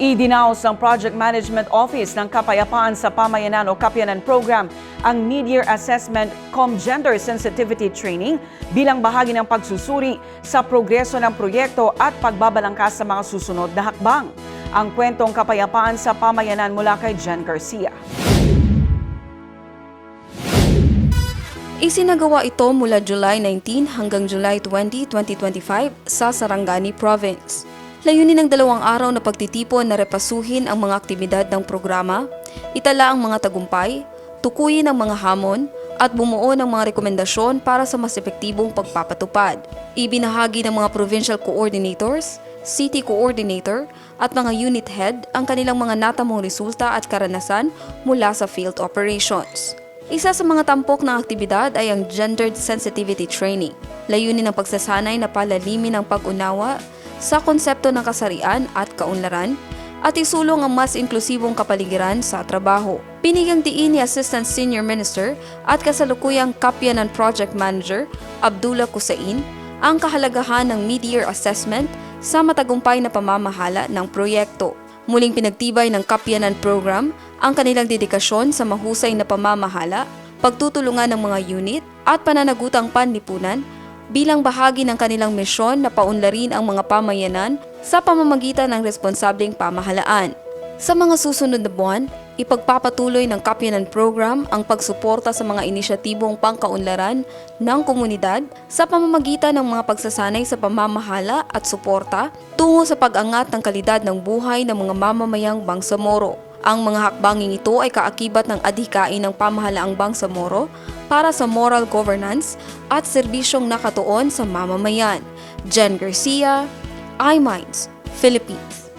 Idinaos ng Project Management Office ng Kapayapaan sa Pamayanan o Kapiyanan Program ang Mid-Year Assessment Com Gender Sensitivity Training bilang bahagi ng pagsusuri sa progreso ng proyekto at pagbabalangkas sa mga susunod na hakbang. Ang kwentong Kapayapaan sa Pamayanan mula kay Jen Garcia. Isinagawa ito mula July 19 hanggang July 20, 2025 sa Sarangani Province. Layunin ng dalawang araw na pagtitipon na repasuhin ang mga aktibidad ng programa, itala ang mga tagumpay, tukuyin ang mga hamon, at bumuo ng mga rekomendasyon para sa mas epektibong pagpapatupad. Ibinahagi ng mga provincial coordinators, city coordinator, at mga unit head ang kanilang mga natamong resulta at karanasan mula sa field operations. Isa sa mga tampok ng aktibidad ay ang Gendered Sensitivity Training. Layunin ng pagsasanay na palalimin ang pag-unawa sa konsepto ng kasarian at kaunlaran at isulong ang mas inklusibong kapaligiran sa trabaho. Binigyang diin ni Assistant Senior Minister at kasalukuyang Kapyanan Project Manager Abdullah Kusain ang kahalagahan ng mid-year assessment sa matagumpay na pamamahala ng proyekto. Muling pinagtibay ng Kapyanan Program ang kanilang dedikasyon sa mahusay na pamamahala, pagtutulungan ng mga unit at pananagutang panlipunan bilang bahagi ng kanilang misyon na paunlarin ang mga pamayanan sa pamamagitan ng responsableng pamahalaan. Sa mga susunod na buwan, ipagpapatuloy ng Kapyanan Program ang pagsuporta sa mga inisyatibong pangkaunlaran ng komunidad sa pamamagitan ng mga pagsasanay sa pamamahala at suporta tungo sa pag-angat ng kalidad ng buhay ng mga mamamayang Bangsamoro. Ang mga hakbanging ito ay kaakibat ng adhikain ng pamahalaang Bangsamoro para sa moral governance at serbisyong nakatuon sa mamamayan. Jen Garcia, iMinds, Philippines.